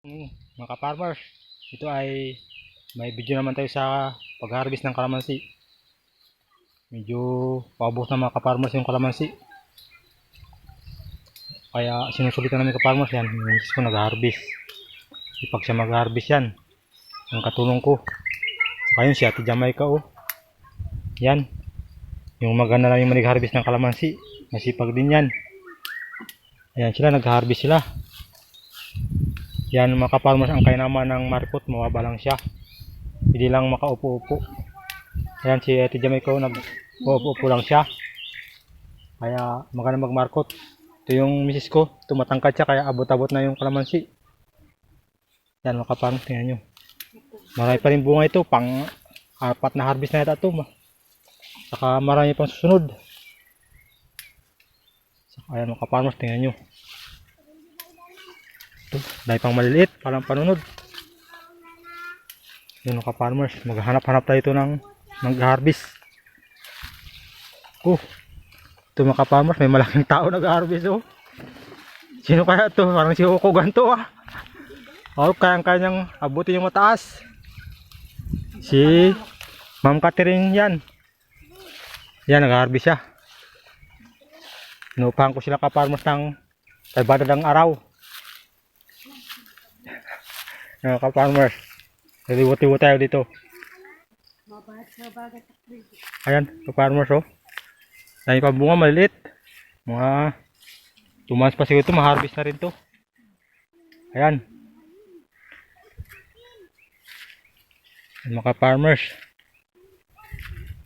Mm, mga ka-farmers, ito ay may video naman tayo sa pag-harvest ng kalamansi. Medyo paubos na mga ka-farmers yung kalamansi. Kaya sinusulitan namin ka-farmers yan, misis ko nag-harvest. Ipag siya mag-harvest yan, ang katulong ko. Saka yun si Ate Jamaica oh. Yan. Yung maganda lang yung nag-harvest ng kalamansi. Masipag din yan. Ayan sila, nag-harvest sila. Yan mga ka-farmers ang kainaman ng markot, mawaba lang siya. Hindi lang makaupo-upo. Ayan si Ate Jamaica, nag-uupo-upo lang siya. Kaya maganda mag-markot. Ito yung misis ko, tumatangkad siya kaya abot-abot na yung kalamansi. Yan mga ka-farmers, tingnan nyo. Marami pa rin bunga ito, pang apat na harvest na yata ito. Saka marami pang susunod. Saka ayan mga ka-farmers, tingnan nyo. Ito, dahil pang maliliit, parang panunod. Yun mga farmers maghanap-hanap tayo ito ng nag-harvest. Oh, ito mga farmers may malaking tao nag-harvest oh. Sino kaya to? Parang si Okugan to ah. Oh, kayang kanyang abutin yung mataas. Si Ma'am Catherine yan. Yan, nag-harvest siya. Inupahan ko sila ka-farmers ng taibada ng araw. Mga ka-farmers. Naliwati-wati tayo dito. Ayan, ka-farmers oh. Dahil pa bunga maliit. Mga tumas pa siguro ito, ma-harvest na rin to. Ayan. Mga ka-farmers.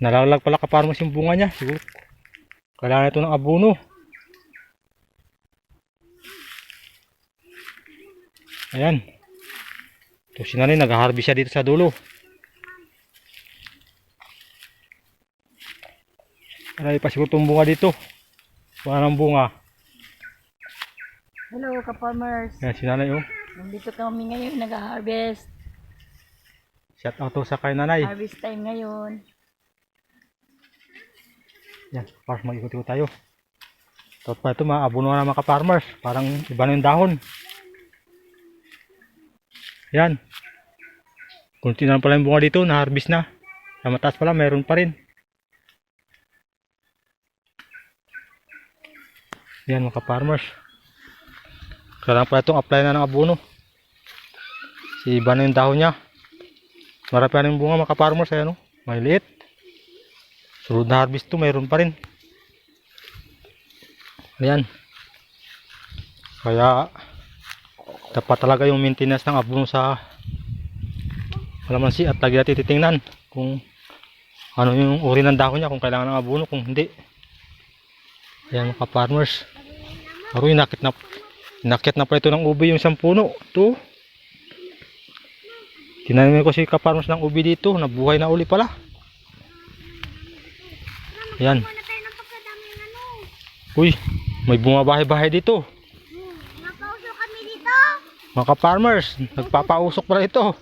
Nalaglag pala ka-farmers yung bunga niya. Siguro. Kailangan ito ng abono. Ayan. Ito si nanay, nag-harvest siya dito sa dulo. Marami pa siguro itong bunga dito. Wala ng bunga. Hello, ka-farmers. Ayan si nanay oh. Nandito kami ngayon, nag-harvest. Shout out to sa kay nanay. Harvest time ngayon. Yan, farmers mag-ikot-ikot tayo. Tapos pa ito, maabuno na mga farmers Parang iba na yung dahon. Yan. Kunti na pala yung bunga dito, na-harvest na. Sa mataas pala, mayroon pa rin. Yan mga farmers Kailangan pala itong apply na ng abono. Si iba na yung dahon niya. Marami pa rin bunga mga farmers Ayan o, maliliit. Sunod na harvest to, mayroon pa rin. Ayan. Kaya, dapat talaga yung maintenance ng abono sa kalamansi at lagi natin titingnan kung ano yung uri ng dahon niya, kung kailangan ng abono, kung hindi. Ayan mga farmers. Aro, inakit na, inakit na pa ito ng ubi yung isang puno. Ito. Tinanim ko si kaparmers ng ubi dito, nabuhay na uli pala. Ayan. Uy, may bumabahay-bahay dito. Dito. Mga ka-farmers, nagpapausok pala ito.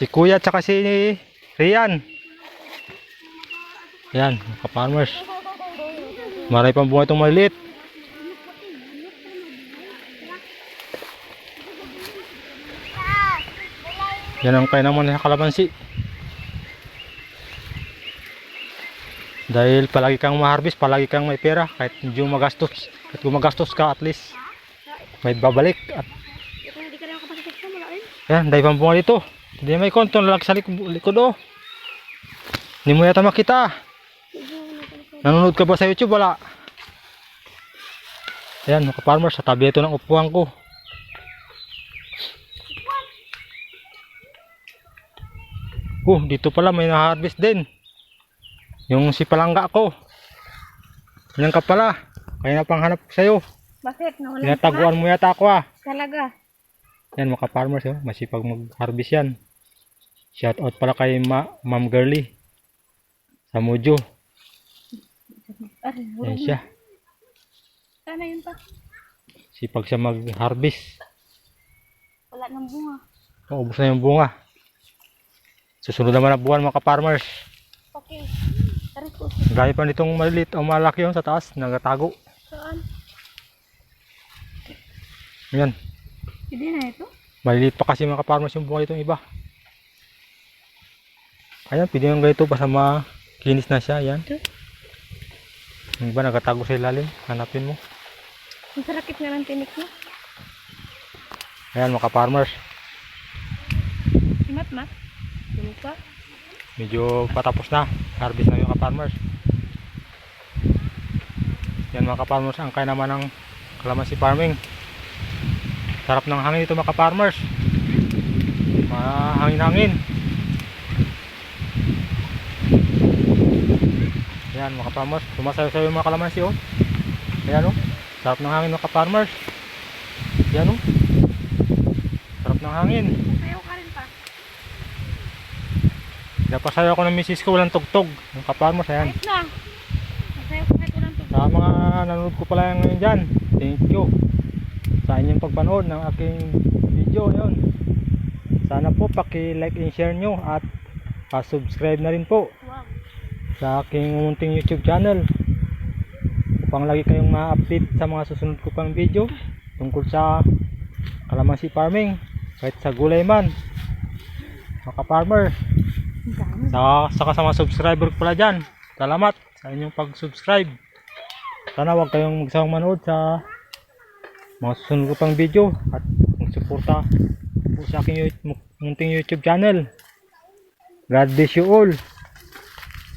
Si Kuya at saka si Rian. Mga ka-farmers. Marami pang bunga itong maliit. Yan ang kain naman ng kalamansi. Dahil palagi kang ma-harvest, palagi kang may pera, kahit medyo magastos. Kahit gumagastos ka, at least may babalik. At hindi sa yan, dahil pang bunga dito. Hindi may konton lalaki sa likod, likod oh. Hindi mo yata makita. Nanonood ka ba sa YouTube? Wala. Ayan, mga farmers, sa tabi ito ng upuan ko. Oh, dito pala may na-harvest din. Yung si palangga ko. Yan ka pala. Kaya na panghanap ko sa'yo. Bakit? Nawala Tinataguan mo yata ako ah. Talaga. Yan mga farmers oh, masipag mag-harvest yan. Shout out pala kay Ma Ma'am Girly. Sa Mojo. Yan siya. sana yun pa. Sipag siya mag-harvest. Wala ng bunga. Ubus na yung bunga. Susunod naman na buwan mga farmers. Okay. Gaya pa nitong maliit o malaki yun sa taas. Nagatago. Saan? Yan. Hindi na ito. Maliliit pa kasi mga ka-farmers yung bunga itong iba. Ayan, pwede yung ganito basta makinis na siya. Ayan. Ito. Yung iba nagatago sa ilalim. Hanapin mo. Ang sarakit nga ng tinik mo. Ayan mga ka-farmers. Si Mat. Tulog pa. Medyo patapos na. Harvest na yung ka-farmers. Yan mga ka-farmers. Ang kaya naman ng kalamansi farming. Sarap ng hangin ito mga ka-farmers. Mahangin-hangin. Yan mga ka-farmers. Sumasayo-sayo yung mga kalamansi oh. Ayan oh. Sarap ng hangin mga ka-farmers. Yan oh. Sarap ng hangin. Sayaw ka rin pa. Napasayo ako ng misis ko, walang tugtog. Yung kaparmos, ayan. Kahit na. Masayaw ko kahit walang tubig. Sa mga nanonood ko pala ngayon dyan, thank you sa inyong pagpanood ng aking video yun. Sana po paki-like and share nyo at pa-subscribe na rin po. Sa aking munting YouTube channel upang lagi kayong ma-update sa mga susunod ko pang video tungkol sa kalamansi farming kahit sa gulay man mga farmer dami. Saka, sa mga subscriber ko pala dyan. Salamat sa inyong pag-subscribe. Sana huwag kayong magsawang manood sa mga susunod ko pang video at magsuporta po sa aking YouTube, munting YouTube channel. God bless you all.